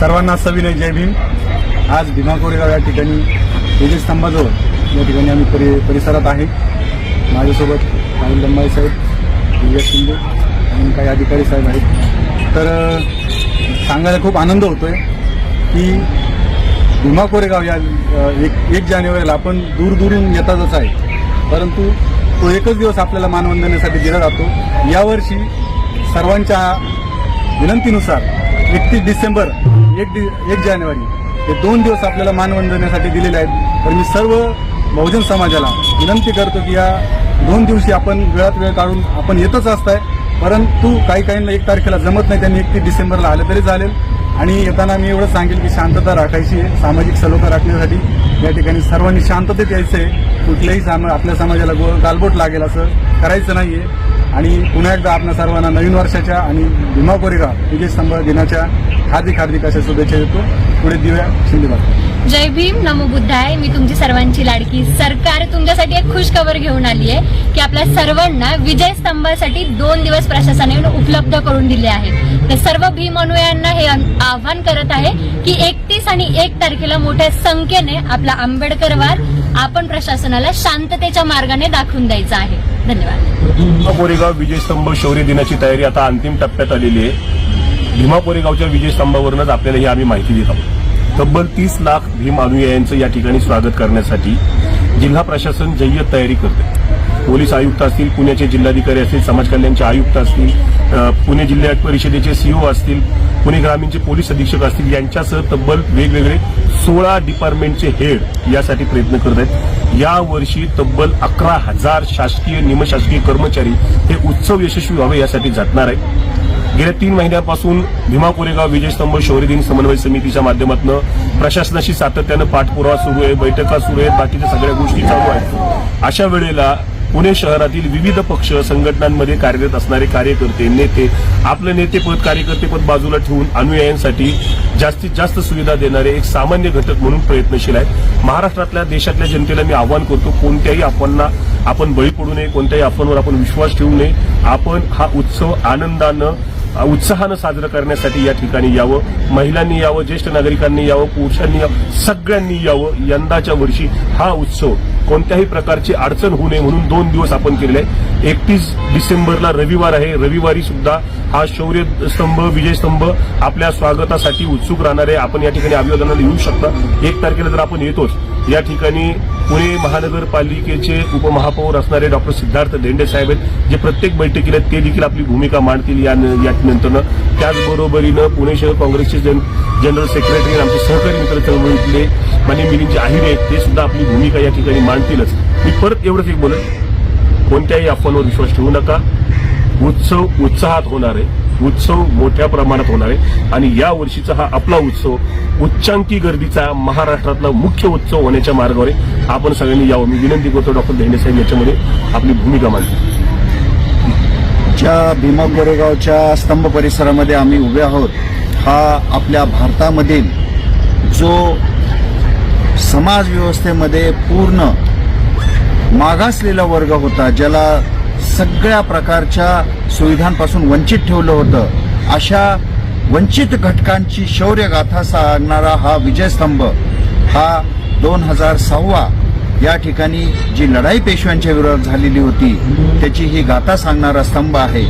सर्वांना सविनय जय भीम. आज भीमा कोरेगाव या ठिकाणी विजयस्तंभाजवळ या ठिकाणी आम्ही परि परिसरात आहे. माझ्यासोबत राहुल लंबाई साहेब दिव्या शिंदे आणि काही अधिकारी साहेब आहेत. तर सांगायला खूप आनंद होतोय की भीमा कोरेगाव या एक एक जानेवारीला आपण दूरदूरून येतातच आहे. परंतु तो एकच दिवस आपल्याला मानवंदनेसाठी दिला जातो. यावर्षी सर्वांच्या विनंतीनुसार एकतीस डिसेंबर एक डि एक जानेवारी. हे दोन दिवस आपल्याला मानवंदनेसाठी दिलेले आहेत. तर मी सर्व बहुजन समाजाला विनंती करतो की या दोन दिवशी आपण वेळात वेळ काढून आपण येतच असताय. परंतु काही काहींना एक तारखेला जमत नाही. त्यांनी एकतीस डिसेंबरला आलं तरी चालेल. आणि येताना मी एवढं सांगेल की शांतता राखायची आहे. सामाजिक सलोखा राखण्यासाठी या ठिकाणी सर्वांनी शांततेत यायचं आहे कुठल्याही सामा आपल्या समाजाला गो गालबोट लागेल असं करायचं नाही आहे आणि पुन्हा एकदा आपल्या सर्वांना नवीन वर्षाच्या आणि भीमा कोरेगाव विजयस्तंभ दिनाच्या हार्दिक हार्दिक अशा शुभेच्छा देतो. पुढे दिव्या शिंदेबाग जय भीम नमो बुद्धाय. मी तुमची सर्वांची लाडकी सरकार. तुमच्यासाठी एक खुश खबर घेऊन आली आहे की आपल्या सर्वांना विजय स्तंभासाठी दोन दिवस प्रशासनाने उपलब्ध करून दिले आहेत. तर सर्व भीम अनुयायांना हे आव्हान करत आहे की एकतीस आणि एक तारखेला मोठ्या संख्येने आपला आंबेडकरवार आपण प्रशासनाला शांततेच्या मार्गाने दाखवून द्यायचा आहे. धन्यवाद. भीमा कोरेगाव विजयस्तंभ शौर्य दिनाची तयारी आता अंतिम टप्प्यात आलेली आहे. भीमा कोरेगावच्या विजयस्तंभावरूनच आपल्याला ही आम्ही माहिती देत आहोत. तब्बल तीस लाख भीम अनुयायांचं या ठिकाणी स्वागत करण्यासाठी जिल्हा प्रशासन जय्यत तयारी करते. पोलीस आयुक्त असतील पुण्याचे जिल्हाधिकारी असतील समाज कल्याणचे आयुक्त असतील पुणे जिल्हा परिषदेचे सीओ असतील पुणे ग्रामीणचे पोलीस अधीक्षक असतील यांच्यासह तब्बल वेगवेगळे सोळा डिपार्टमेंटचे हेड यासाठी प्रयत्न करत आहेत. यावर्षी तब्बल अकरा हजार शासकीय निमशासकीय कर्मचारी हे उत्सव यशस्वी व्हावे यासाठी जातणार आहेत. गेल्या तीन महिन्यापासून भीमा कोरेगाव विजयस्तंभ शौर्य दिन समन्वय समितीच्या माध्यमातून प्रशासनाशी सातत्यानं पाठपुरावा सुरू आहे बैठका सुरू आहेत बाकीच्या सगळ्या गोष्टी चालू आहेत. अशा वेळेला पुणे शहरातील विविध पक्ष संघटनांमध्ये कार्यरत असणारे कार्यकर्ते नेते आपलं नेतेपद कार्यकर्तेपद बाजूला ठेवून अनुयायांसाठी जास्तीत जास्त सुविधा देणारे एक सामान्य घटक म्हणून प्रयत्नशील आहेत. महाराष्ट्रातल्या देशातल्या जनतेला मी आव्हान करतो कोणत्याही अफवांना आपण बळी पडू नये कोणत्याही अफवांवर आपण विश्वास ठेवू नये. आपण हा उत्सव आनंदानं उत्साहानं साजरं करण्यासाठी या ठिकाणी यावं महिलांनी यावं ज्येष्ठ नागरिकांनी यावं पुरुषांनी यावं सगळ्यांनी यावं यंदाच्या वर्षी हा उत्सव कोणत्याही प्रकारची अडचण होऊ नये म्हणून दोन दिवस आपण केलेले आहे एकतीस डिसेंबरला रविवार आहे. रविवारी सुद्धा हा शौर्य स्तंभ विजय स्तंभ आपल्या स्वागतासाठी उत्सुक राहणार आहे आपण या ठिकाणी अभिवादनाला येऊ शकता. एक तारखेला तर आपण येतोच या ठिकाणी पुणे महानगरपालिकेचे उपमहापौर असणारे डॉक्टर सिद्धार्थ धेंडे साहेब आहेत जे प्रत्येक बैठकीला ते देखील आपली भूमिका मांडतील या यानंतरनं त्याचबरोबरीनं पुणे शहर काँग्रेसचे जनरल सेक्रेटरी आमचे सहकारी मित्र चळवळीतले मान्य मिलिंदजी आहिरे आहेत ते सुद्धा आपली भूमिका या ठिकाणी मांडतीलच. मी परत एवढंच एक बोलत कोणत्याही अफवांवर विश्वास ठेवू नका. उत्सव उत्साहात होणार आहे. उत्सव मोठ्या प्रमाणात होणार आहे. आणि या वर्षीचा हा आपला उत्सव उच्चांकी गर्दीचा महाराष्ट्रातला मुख्य उत्सव होण्याच्या मार्गावर आहे. आपण सगळ्यांनी यावं. मी विनंती करतो डॉक्टर धेंडे साहेब याच्यामध्ये आपली भूमिका मांडली ज्या भीमा गोरेगावच्या स्तंभ परिसरामध्ये आम्ही उभे आहोत हा आपल्या भारतामधील जो समाज व्यवस्थेमध्ये पूर्ण मागासलेला वर्ग होता ज्याला सगळ्या प्रकारच्या सुविधांपासून वंचित ठेवलं होतं. अशा वंचित घटकांची शौर्यगाथा सांगणारा हा विजयस्तंभ हा दोन हजार सहावा या ठिकाणी जी लढाई पेशव्यांच्या विरोधात झालेली होती त्याची ही गाथा सांगणारा स्तंभ आहे.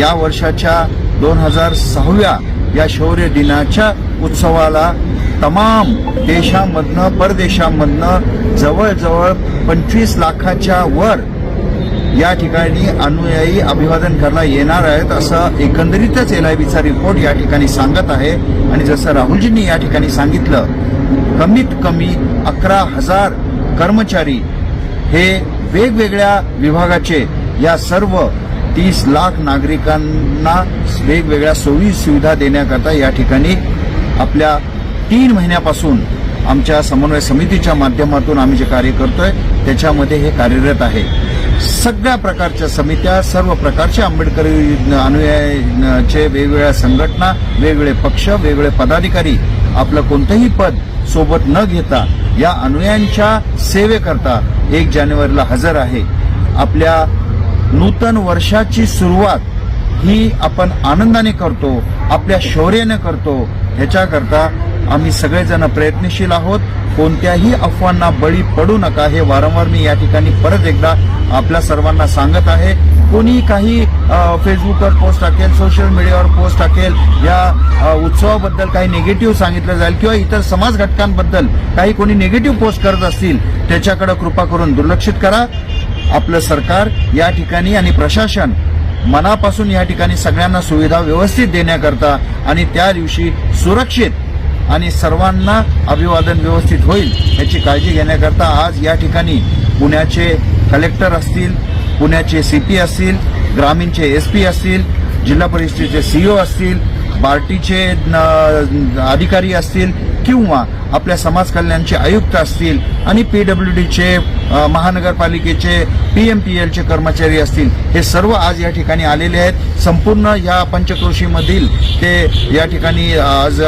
या वर्षाच्या दोन हजार सहाव्या या शौर्य दिनाच्या उत्सवाला तमाम देशांमधनं परदेशांमधनं जवळजवळ पंचवीस लाखाच्या वर या ठिकाणी अनुयायी अभिवादन करायला येणार आहेत असं एकंदरीतच एल आय बीचा रिपोर्ट या ठिकाणी सांगत आहे. आणि जसं राहुलजींनी या ठिकाणी सांगितलं कमीत कमी अकरा हजार कर्मचारी हे वेगवेगळ्या विभागाचे या सर्व तीस लाख नागरिकांना वेगवेगळ्या सोयी सुविधा देण्याकरता या ठिकाणी आपल्या तीन महिन्यापासून आमच्या समन्वय समितीच्या माध्यमातून आम्ही जे कार्य करतोय त्याच्यामध्ये हे कार्यरत आहे. सगळ्या प्रकारच्या समित्या सर्व प्रकारच्या आंबेडकरी अनुयायाचे वेगवेगळ्या संघटना वेगवेगळे पक्ष वेगवेगळे पदाधिकारी आपलं कोणतंही पद सोबत न घेता या अनुयायांच्या सेवेकरता एक जानेवारीला हजर आहे. आपल्या नूतन वर्षाची सुरुवात ही आपण आनंदाने करतो आपल्या शौर्याने करतो ह्याच्याकरता आम्ही सगळेजण प्रयत्नशील आहोत. कोणत्याही अफवांना बळी पडू नका. हे वारंवार मी या ठिकाणी परत एकदा आपल्या सर्वांना सांगत आहे. कोणी काही फेसबुकवर पोस्ट टाकेल सोशल मीडियावर पोस्ट टाकेल या उत्सवाबद्दल काही निगेटिव्ह सांगितलं जाईल किंवा इतर समाज घटकांबद्दल काही कोणी निगेटिव्ह पोस्ट करत असतील त्याच्याकडे कृपा करून दुर्लक्षित करा. आपलं सरकार या ठिकाणी आणि प्रशासन मनापासून या ठिकाणी सगळ्यांना सुविधा व्यवस्थित देण्याकरता आणि त्या दिवशी सुरक्षित आणि सर्वांना अभिवादन व्यवस्थित होईल याची काळजी घेण्याकरता आज या ठिकाणी पुण्याचे कलेक्टर असतील पुण्याचे सी पी असतील ग्रामीणचे एस पी असतील जिल्हा परिषदेचे सीईओ असतील बार्टीचे न- अधिकारी असतील किंवा आपल्या समाज कल्याणचे आयुक्त असतील आणि पीडब्ल्यू डीचे महानगरपालिकेचे पीएमपीएलचे कर्मचारी असतील हे सर्व आज या ठिकाणी आलेले आहेत. संपूर्ण या पंचक्रोशीमधील ते या ठिकाणी आज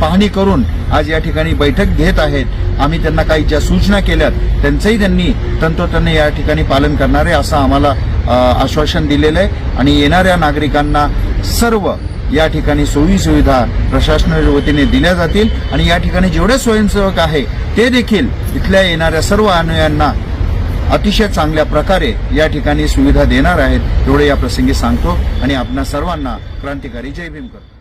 पाहणी करून आज या ठिकाणी बैठक घेत आहेत. आम्ही त्यांना काही ज्या सूचना केल्यात त्यांचंही त्यांनी तंतोतंत या ठिकाणी पालन करणार आहे असं आम्हाला आश्वासन दिलेलं आहे. आणि येणाऱ्या नागरिकांना सर्व या ठिकाणी सोयी सुविधा प्रशासनाच्या वतीने दिल्या जातील आणि या ठिकाणी जेवढे स्वयंसेवक आहे ते देखील इथल्या येणाऱ्या सर्व अनुयांना अतिशय चांगल्या प्रकारे या ठिकाणी सुविधा देणार आहेत एवढे या प्रसंगी सांगतो आणि आपणा सर्वांना क्रांतिकारी जय भीम करतो